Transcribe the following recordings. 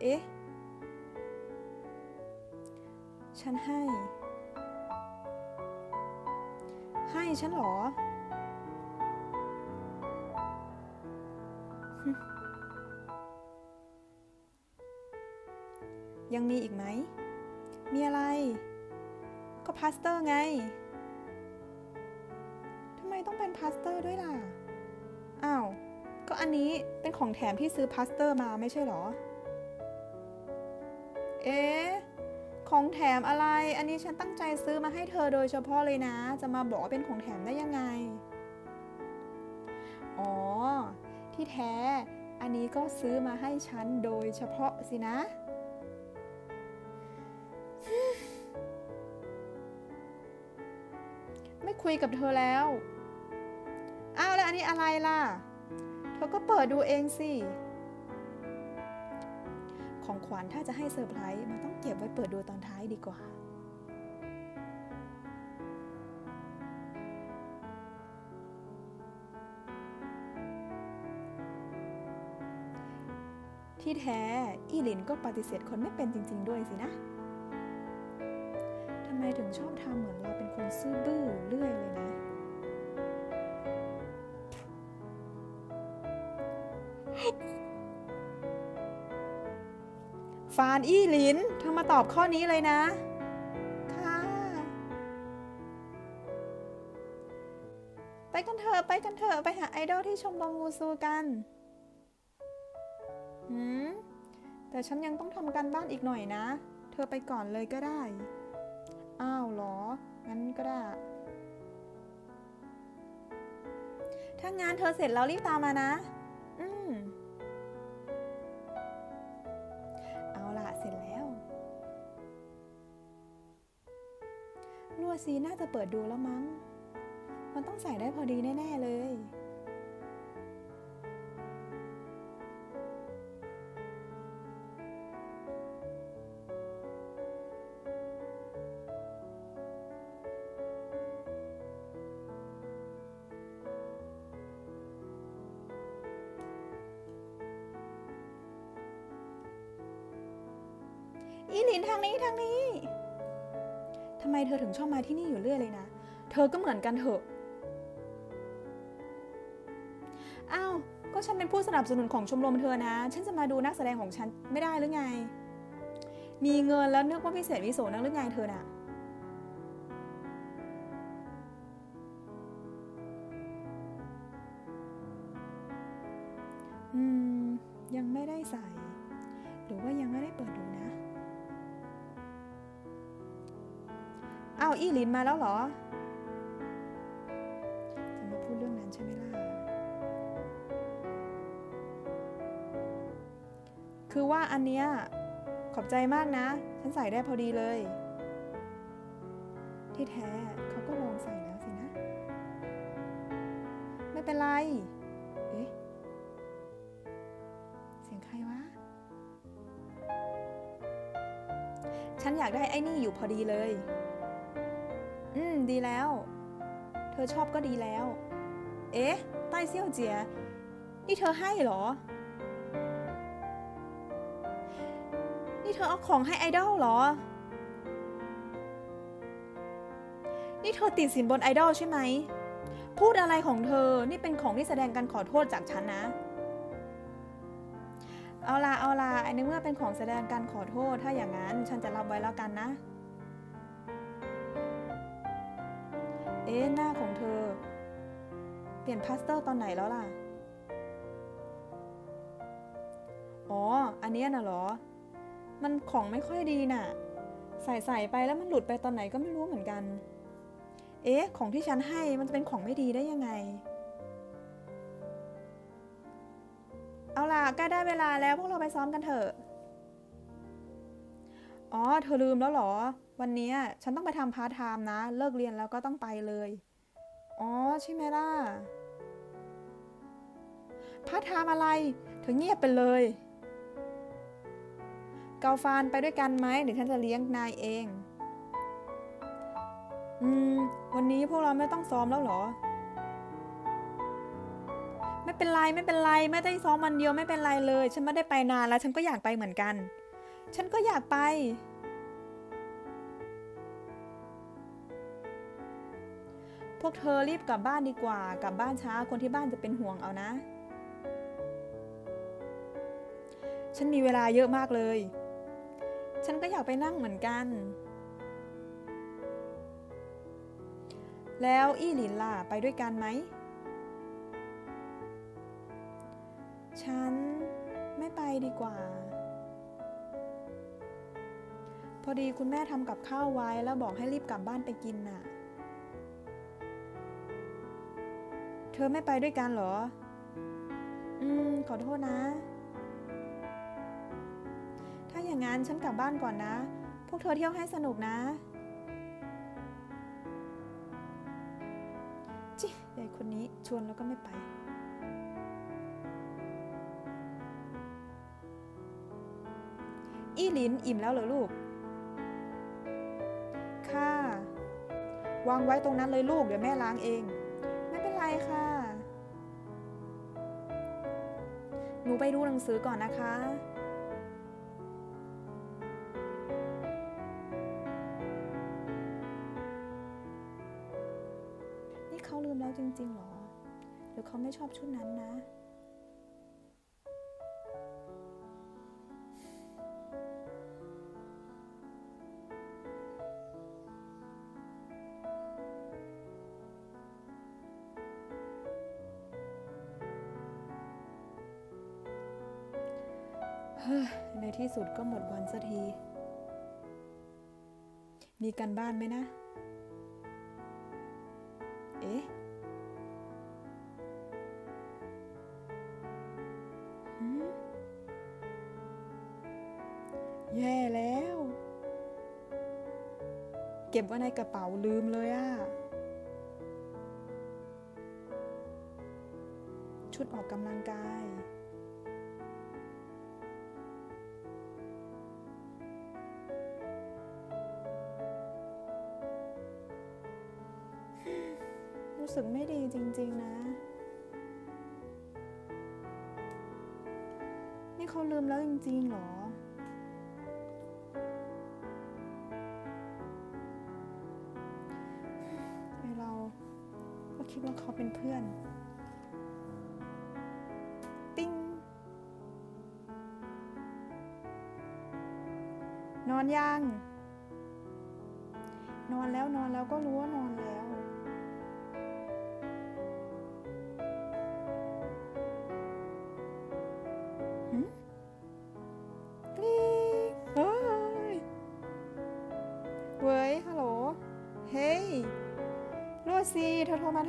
เอ๊ะ ฉันให้ ให้ฉันเหรอ ยังมีอีกไหม มีอะไร ก็พลาสเตอร์ไง ทำไมต้องเป็นพลาสเตอร์ด้วยล่ะ อ้าว ก็อันนี้เป็นของแถมที่ซื้อพลาสเตอร์มาไม่ใช่เหรอ เอ๊ะของแถมอะไร อันนี้ฉันตั้งใจซื้อมาให้เธอโดยเฉพาะเลยนะ จะมาบอกว่าเป็นของแถมได้ยังไง อ๋อ ที่แท้ อันนี้ก็ซื้อมาให้ฉันโดยเฉพาะสินะ ไม่คุยกับเธอแล้ว อ้าวแล้วอันนี้อะไรล่ะ เธอก็เปิดดูเองสิ ของขวัญถ้าจะให้เซอร์ไพรส์มันต้องเก็บไว้เปิดดูตอนท้ายดีกว่า ที่แท้อีหลินก็ปฏิเสธคนไม่เป็นจริง ๆ ด้วยสินะทำไมถึงชอบทำเหมือนเราเป็นคนซื่อบื้อเรื่อยเลยนะานอี้หลินเธอมาตอบข้อนี้เลยนะ ค่ะ ไปกันเถอะไปกันเถอะไปหาไอดอลที่ชมรมวูซูกันหืมแต่ฉันยังต้องทำการบ้านอีกหน่อยนะ เธอไปก่อนเลยก็ได้ อ้าวเหรอ งั้นก็ได้ ถ้างานเธอเสร็จแล้วรีบตามมานะ ละเสร็จแล้วรัวซีน่าจะเปิดดูแล้วมั้ง มันต้องใส่ได้พอดีแน่ ๆ เลย อีหลินทางนี้ทางนี้ ทำไมเธอถึงชอบมาที่นี่อยู่เรื่อยเลยนะ เธอก็เหมือนกันเถอะอ้าวก็ฉันเป็นผู้สนับสนุนของชมรมเธอนะ ฉันจะมาดูนักแสดงของฉันไม่ได้หรือไง มีเงินแล้วนึกว่าพิเศษวิโสนักหรือไงเธอน่ะ อืม ยังไม่ได้ใส่ หรือว่ายังไม่ได้เปิดดูนะาวอีหลินมาแล้วเหรอ จะมาพูดเรื่องนั้นใช่ไหมล่ะ คือว่าอันเนี้ยขอบใจมากนะ ฉันใส่ได้พอดีเลย ที่แท้เขาก็ลองใส่แล้วสินะ ไม่เป็นไร เอ๊ะ เสียงใครวะ ฉันอยากได้ไอ้นี่อยู่พอดีเลย ดีแล้ว เธอชอบก็ดีแล้ว เอ๊ะ ใต้เซี่ยวเจีย นี่เธอให้เหรอ นี่เธอเอาของให้ไอดอลเหรอ นี่เธอติดสินบนไอดอลใช่ไหม พูดอะไรของเธอ นี่เป็นของที่แสดงการขอโทษจากฉันนะ เอาล่ะเอาล่ะในเมื่อเป็นของแสดงการขอโทษ ถ้าอย่างนั้นฉันจะรับไว้แล้วกันนะ เอ๊ะหน้าของเธอ เปลี่ยนพลาสเตอร์ตอนไหนแล้วล่ะ อ๋อ อันนี้น่ะหรอ มันของไม่ค่อยดีน่ะ ใส่ใส่ไปแล้วมันหลุดไปตอนไหนก็ไม่รู้เหมือนกัน เอ๊ะ ของที่ฉันให้มันจะเป็นของไม่ดีได้ยังไง เอาล่ะใกล้ได้เวลาแล้วพวกเราไปซ้อมกันเถอะ อ๋อ เธอลืมแล้วหรอ วันนี้ฉันต้องไปทำพาร์ทไทม์นะ เลิกเรียนแล้วก็ต้องไปเลย อ๋อ ใช่ไหมล่ะ พาร์ทไทม์อะไร เธอเงียบไปเลย เกาฟานไปด้วยกันไหมเดี๋ยวฉันจะเลี้ยงนายเอง อืม วันนี้พวกเราไม่ต้องซ้อมแล้วเหรอ ไม่เป็นไรไม่เป็นไรแม่ได้ซ้อมวันเดียวไม่เป็นไรเลย ฉันไม่ได้ไปนานแล้ว ฉันก็อยากไปเหมือนกัน ฉันก็อยากไป พวกเธอรีบกลับบ้านดีกว่า กลับบ้านช้าคนที่บ้านจะเป็นห่วงเอานะ ฉันมีเวลาเยอะมากเลย ฉันก็อยากไปนั่งเหมือนกัน แล้วอี้หลินล่ะไปด้วยกันไหม ฉันไม่ไปดีกว่า พอดีคุณแม่ทำกับข้าวไว้แล้วบอกให้รีบกลับบ้านไปกินน่ะ เธอไม่ไปด้วยกันเหรอ อืม ขอโทษนะ ถ้าอย่างนั้นฉันกลับบ้านก่อนนะ พวกเธอเที่ยวให้สนุกนะจิยายคนนี้ชวนแล้วก็ไม่ไป อี้หลินอิ่มแล้วเหรอลูก ค่ะ วางไว้ตรงนั้นเลยลูก เดี๋ยวแม่ล้างเอง ไปดูหนังสือก่อนนะคะ นี่เขาลืมแล้วจริงๆหรอ หรือเขาไม่ชอบชุดนั้นนะ ที่สุดก็หมดวันสักที มีกันบ้านไหมนะ เอ๊ะแย่แล้ว เก็บไว้ในกระเป๋าลืมเลยอะชุดออกกำลังกาย รู้สึกไม่ดีจริง ๆ นะ นี่เขาลืมแล้วจริงๆเหรอ ไอเราก็คิดว่าเขาเป็นเพื่อน ติ้ง นอนยัง นอนแล้วนอนแล้วก็รู้ว่านอนแล้ว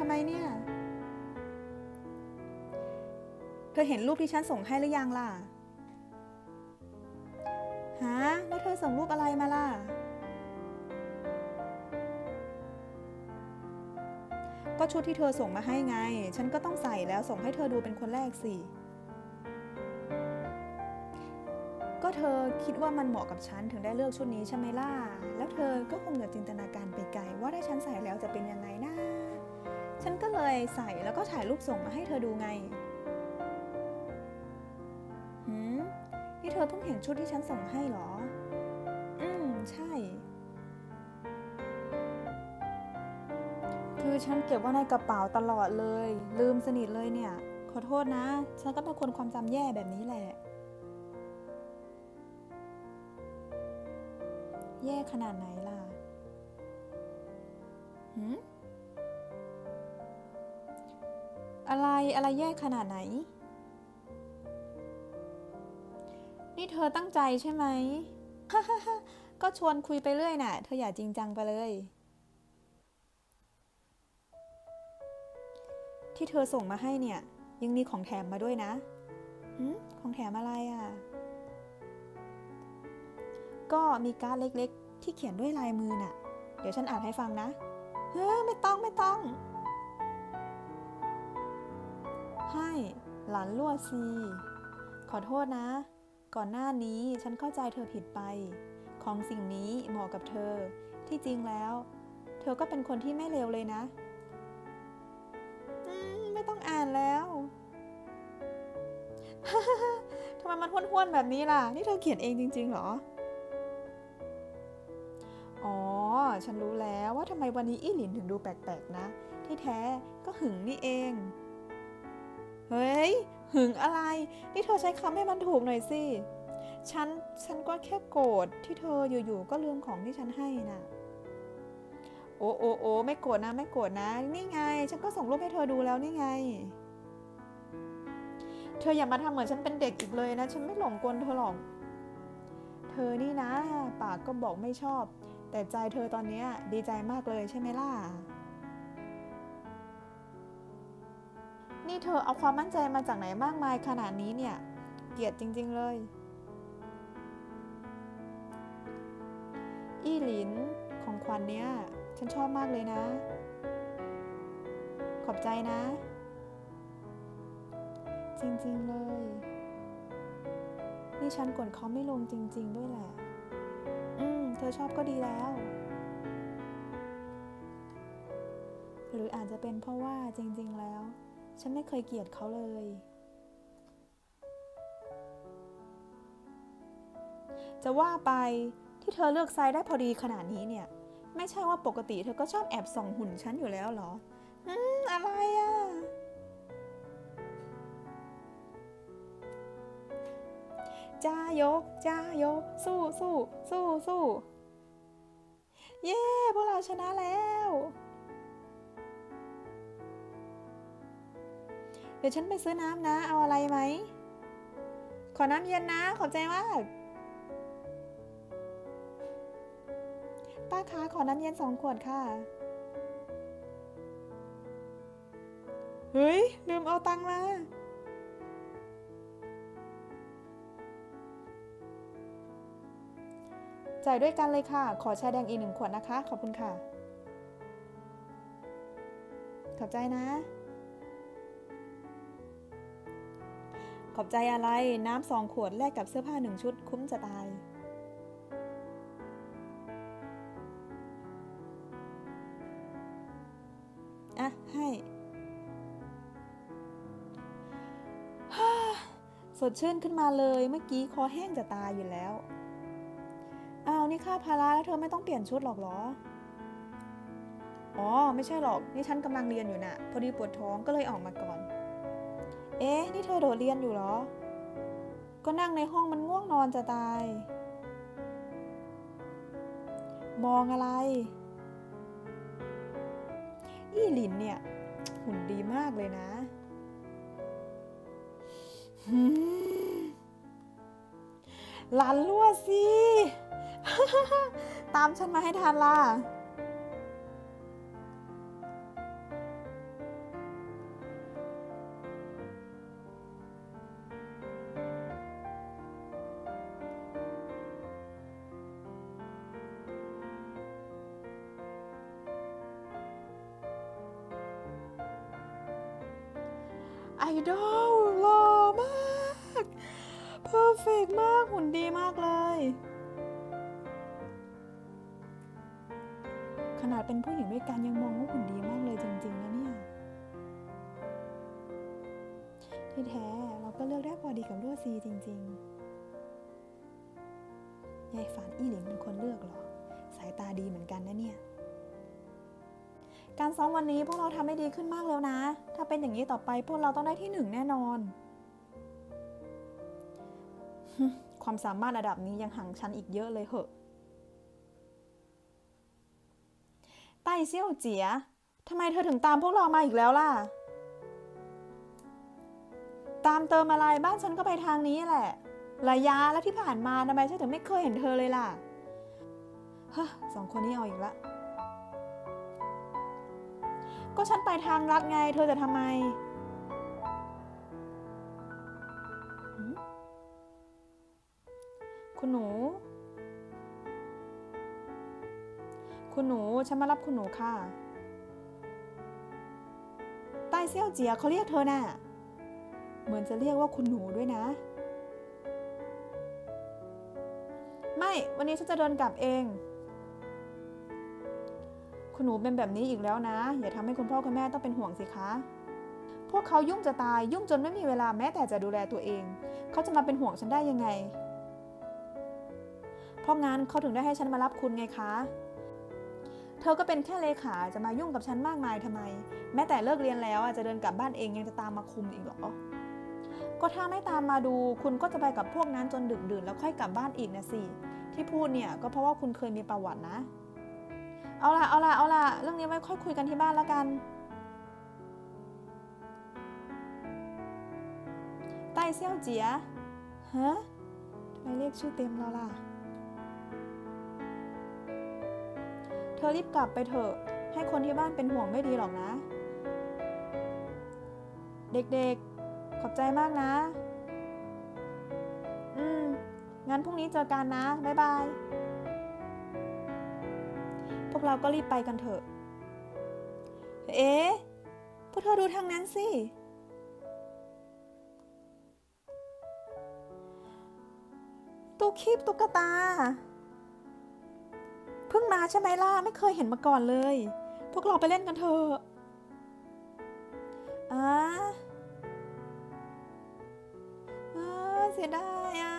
ทำไมเนี่ย เธอเห็นรูปที่ฉันส่งให้หรือยังล่ะ ฮะ แล้วเธอส่งรูปอะไรมาล่ะ ก็ชุดที่เธอส่งมาให้ไง ฉันก็ต้องใส่แล้วส่งให้เธอดูเป็นคนแรกสิ ก็เธอคิดว่ามันเหมาะกับฉันถึงได้เลือกชุดนี้ใช่ไหมล่ะ แล้วเธอก็คงจะจินตนาการไปไกลว่าถ้าฉันใส่แล้วจะเป็นยังไงนะ ฉันก็เลยใส่แล้วก็ถ่ายรูปส่งมาให้เธอดูไงหืมนี่เธอเพิ่งเห็นชุดที่ฉันส่งให้เหรอ อืม ใช่ คือฉันเก็บไว้ในกระเป๋าตลอดเลย ลืมสนิทเลยเนี่ย ขอโทษนะ ฉันก็เป็นคนความจำแย่แบบนี้แหละ แย่ขนาดไหนล่ะหืม อะไรอะไรแย่ขนาดไหน นี่เธอตั้งใจใช่ไหมก็ชวนคุยไปเรื่อยน่ะ เธออย่าจริงจังไปเลย ที่เธอส่งมาให้เนี่ย ยังมีของแถมมาด้วยนะหืมของแถมอะไรอะ ก็มีการ์ดเล็กๆ ที่เขียนด้วยลายมือน่ะ เดี๋ยวฉันอ่านให้ฟังนะ เฮ้ไม่ต้องไม่ต้อง ให้หลานลั่วซี ขอโทษนะ ก่อนหน้านี้ฉันเข้าใจเธอผิดไป ของสิ่งนี้เหมาะกับเธอ ที่จริงแล้ว เธอก็เป็นคนที่ไม่เลวเลยนะมไม่ต้องอ่านแล้วทำไมมันห้วนๆแบบนี้ล่ะ นี่เธอเขียนเองจริงๆเหรอ อ๋อ ฉันรู้แล้วว่าทำไมวันนี้อี้หลินถึงดูแปลกๆนะ ที่แท้ก็หึงนี่เอง เฮ้ย หึงอะไร นี่เธอใช้คำให้มันถูกหน่อยสิ ฉัน ฉันก็แค่โกรธที่เธออยู่ๆ ก็ลืมของที่ฉันให้น่ะ โอ้โอ้โอ้ไม่โกรธนะ ไม่โกรธนะ นี่ไง ฉันก็ส่งรูปให้เธอดูแล้วนี่ไง เธออย่ามาทำเหมือนฉันเป็นเด็กอีกเลยนะ ฉันไม่หลงกลเธอหรอก เธอนี่นะ ปากก็บอกไม่ชอบ แต่ใจเธอตอนนี้ดีใจมากเลยใช่ไหมล่ะ นี่เธอเอาความมั่นใจมาจากไหนมากมายขนาดนี้เนี่ย เกลียดจริง ๆ เลย อี้หลินของขวัญเนี้ยฉันชอบมากเลยนะ ขอบใจนะ จริง ๆ เลย นี่ฉันกดเขาไม่ลงจริง ๆ ด้วยแหละ อืม เธอชอบก็ดีแล้วหรืออาจจะเป็นเพราะว่าจริง ๆ แล้ว ฉันไม่เคยเกลียดเขาเลย จะว่าไปที่เธอเลือกไซส์ได้พอดีขนาดนี้เนี่ย ไม่ใช่ว่าปกติเธอก็ชอบแอบส่องหุ่นฉันอยู่แล้วเหรอ อืม อะไรอะ่ะ จ้ายก จ้ายก สู้สู้สู้สู้เย้ พวกเราชนะแล้ว เดี๋ยวฉันไปซื้อน้ำนะ เอาอะไรไหม ขอน้ำเย็นนะ ขอบใจมาก ป้าคะขอน้ำเย็นสองขวดค่ะ เฮ้ย ลืมเอาตังค์มา จ่ายด้วยกันเลยค่ะ ขอชาแดงอีกหนึ่งขวดนะคะ ขอบคุณค่ะ ขอบใจนะ ขอบใจอะไรน้ำสองขวดแลกกับเสื้อผ้าหนึ่งชุดคุ้มจะตายอะให้ฮ่าสดชื่นขึ้นมาเลยเมื่อกี้คอแห้งจะตายอยู่แล้วอ้าวนี่ค่าพาราแล้วเธอไม่ต้องเปลี่ยนชุดหรอกหรอ อ๋อ ไม่ใช่หรอก นี่ฉันกำลังเรียนอยู่น่ะ พอดีปวดท้องก็เลยออกมาก่อน เอ๊ะ นี่เธอโดดเรียนอยู่เหรอ ก็นั่งในห้องมันง่วงนอนจะตาย มองอะไร อีหลินเนี่ย หุ่นดีมากเลยนะ หลานรั่วสิ ตามฉันมาให้ทันล่ะ ดอลหล่อมากเพอร์เฟกมาก หุ่นดีมากเลย ขนาดเป็นผู้หญิงด้วยกันยังมองว่าหุ่นดีมากเลยจริง ๆ นะเนี่ย ที่แท้เราก็เลือกได้พอดีกับรั่วซีจริง ๆ ยายฝันอี้หลินเป็นคนเลือกเหรอ สายตาดีเหมือนกันนะเนี่ย การซ้อมวันนี้พวกเราทำได้ดีขึ้นมากแล้วนะ ถ้าเป็นอย่างนี้ต่อไปพวกเราต้องได้ที่หนึ่งแน่นอน ความสามารถระดับนี้ยังห่างชั้นอีกเยอะเลยเหอะไต้เซี่ยวเจียทำไมเธอถึงตามพวกเรามาอีกแล้วล่ะ ตามเติมอะไรบ้านฉันก็ไปทางนี้แหละ ระยะแล้วที่ผ่านมาทำไมฉันถึงไม่เคยเห็นเธอเลยล่ะ เฮ้อสองคนนี้เอาอีกละ ก็ฉันไปทางลัดไง เธอจะทำไม คุณหนู คุณหนู ฉันมารับคุณหนูค่ะ ใต้เซี่ยวเจียเขาเรียกเธอน่ะ เหมือนจะเรียกว่าคุณหนูด้วยนะ ไม่ วันนี้ฉันจะเดินกลับเอง คุณหนูเป็นแบบนี้อีกแล้วนะ อย่าทำให้คุณพ่อคุณแม่ต้องเป็นห่วงสิคะ พวกเขายุ่งจะตายยุ่งจนไม่มีเวลาแม้แต่จะดูแลตัวเอง เขาจะมาเป็นห่วงฉันได้ยังไง เพราะงั้นเขาถึงได้ให้ฉันมารับคุณไงคะ เธอก็เป็นแค่เลขาจะมายุ่งกับฉันมากมายทำไม แม้แต่เลิกเรียนแล้วอจะเดินกลับบ้านเองยังจะตามมาคุมอีกเหรอ ก็ถ้าไม่ตามมาดูคุณก็จะไปกับพวกนั้นจนดึกดื่นแล้วค่อยกลับบ้านอีกนะสิ ที่พูดเนี่ยก็เพราะว่าคุณเคยมีประวัตินะ เอาล่ะ เอาล่ะ เอาล่ะ เรื่องนี้ไว้ค่อยคุยกันที่บ้านแล้วกัน ไต้เซี่ยวเจีย ฮะทำไมเรียกชื่อเต็มเราล่ะ เธอรีบกลับไปเถอะ ให้คนที่บ้านเป็นห่วงไม่ดีหรอกนะ เด็กๆ ขอบใจมากนะ อืม งั้นพรุ่งนี้เจอกันนะ บ๊ายบาย วกเราก็รีบไปกันเถอะ เอ๊ะ พวกเธอดูทางนั้นสิตู้คีบตุ๊กตา เพิ่งมาใช่ไหมล่ะ ไม่เคยเห็นมาก่อนเลย พวกเราไปเล่นกันเถอะอ่าอ่าเสียดายอะ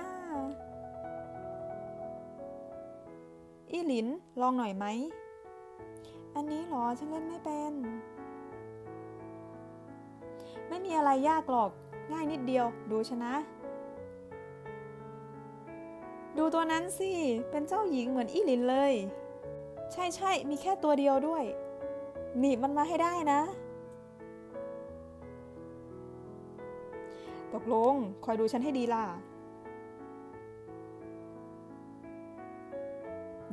อีหลิน ลองหน่อยไหม อันนี้เหรอฉันเล่นไม่เป็น ไม่มีอะไรยากหรอก ง่ายนิดเดียว ดูชนะ ดูตัวนั้นสิ เป็นเจ้าหญิงเหมือนอีหลินเลย ใช่ใช่มีแค่ตัวเดียวด้วย หนีบมันมาให้ได้นะ ตกลง คอยดูฉันให้ดีล่ะ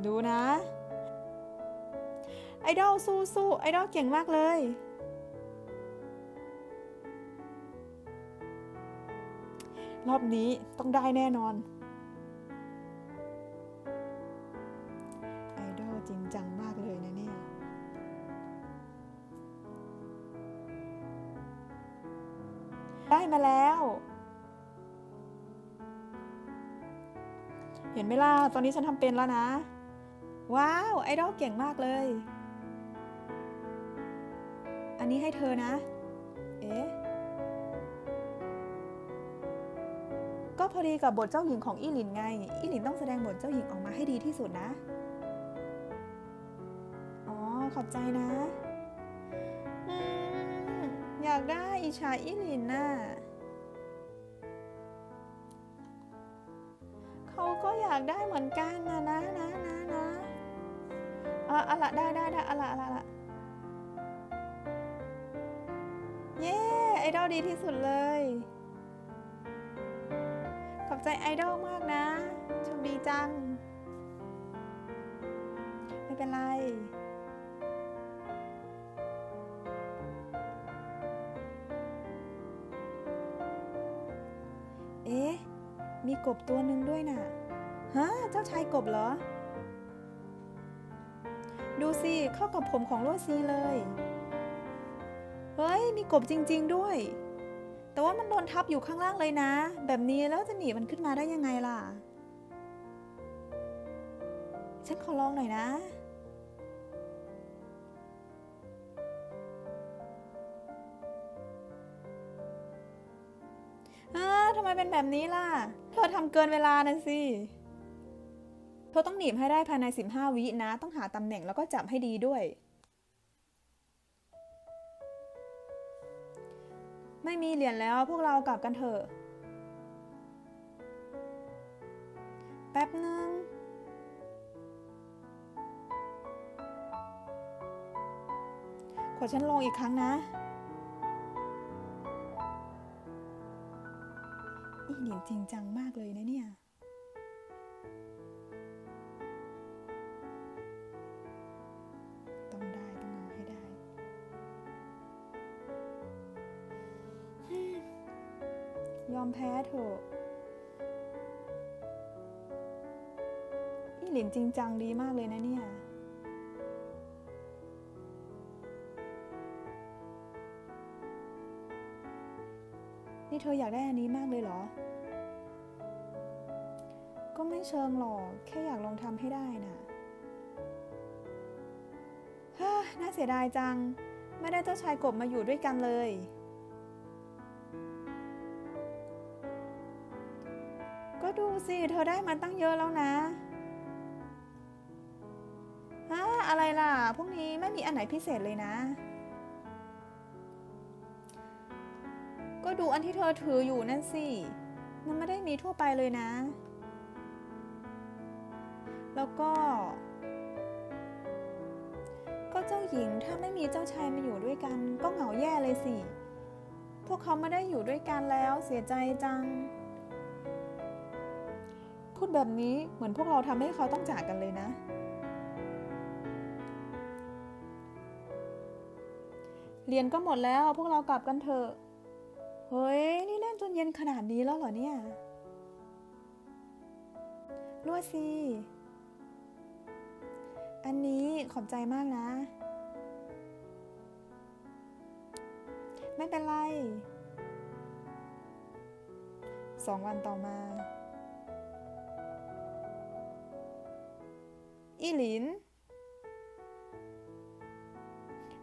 ดูนะ ไอดอลสู้สู้ไอดอลเก่งมากเลย รอบนี้ต้องได้แน่นอน ไอดอลจริงจังมากเลยนะเนี่ย ได้มาแล้ว เห็นไหมล่ะ ตอนนี้ฉันทำเป็นแล้วนะ ว้าว ไอดอลเก่งมากเลย นี้ให้เธอนะ เอ๊ะ ก็พอดีกับบทเจ้าหญิงของอีหลินไง อีหลินต้องแสดงบทเจ้าหญิงออกมาให้ดีที่สุดนะ อ๋อ ขอบใจนะออยากได้อิจฉาอีหลินน่ะเขาก็อยากได้เหมือนกันนะนะนะนะนะอะอะละได้ได้ได้อะละอะละอะละ ดอลดีที่สุดเลย ขอบใจไอดอลมากนะโชคดีจัง ไม่เป็นไรเอ๊ะ มีกบตัวหนึ่งด้วยน่ะ ฮะ เจ้าชายกบเหรอ ดูสิ เข้ากับผมของโรซีเลย มีกบจริง ๆ ด้วย แต่ว่ามันโดนทับอยู่ข้างล่างเลยนะ แบบนี้แล้วจะหนีมันขึ้นมาได้ยังไงล่ะ ฉันขอลองหน่อยนะทำไมเป็นแบบนี้ล่ะ เธอทำเกินเวลานะสิ เธอต้องหนีบให้ได้ภายใน 15 วินะ ต้องหาตำแหน่งแล้วก็จับให้ดีด้วย ไม่มีเหรียญแล้วพวกเรากลับกันเถอะ แป๊บนึง ขอฉันลองอีกครั้งนะ อีหลินจริงจังมากเลยนะเนี่ย แพ้เถอะอีหลินจริงจังดีมากเลยนะเนี่ยนี่เธออยากได้อันนี้มากเลยเหรอ ก็ไม่เชิงหรอก แค่อยากลองทำให้ได้น่ะฮ่าน่าเสียดายจัง ไม่ได้เจ้าชายกบมาอยู่ด้วยกันเลย ดูสิเธอได้มาตั้งเยอะแล้วนะฮะอะไรล่ะ พวกนี้ไม่มีอันไหนพิเศษเลยนะ ก็ดูอันที่เธอถืออยู่นั่นสิ มันไม่ได้มีทั่วไปเลยนะ แล้วก็ ก็เจ้าหญิงถ้าไม่มีเจ้าชายมาอยู่ด้วยกัน ก็เหงาแย่เลยสิ พวกเขาไม่ได้อยู่ด้วยกันแล้วเสียใจจัง พูดแบบนี้เหมือนพวกเราทำให้เขาต้องจากกันเลยนะ เรียนก็หมดแล้วพวกเรากลับกันเถอะ เฮ้ย นี่เล่นจนเย็นขนาดนี้แล้วเหรอเนี่ยรั่วสิ อันนี้ขอบใจมากนะ ไม่เป็นไร สองวันต่อมา อีหลิน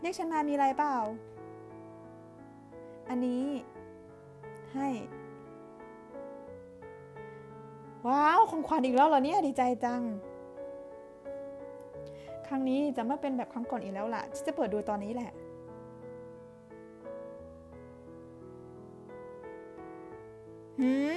เรียกฉันมามีอะไรเปล่า อันนี้ ให้ ว้าว ของขวัญอีกแล้วเหรอเนี่ย ดีใจจัง ครั้งนี้จะไม่เป็นแบบครั้งก่อนอีกแล้วล่ะที่จะเปิดดูตอนนี้แหละหืม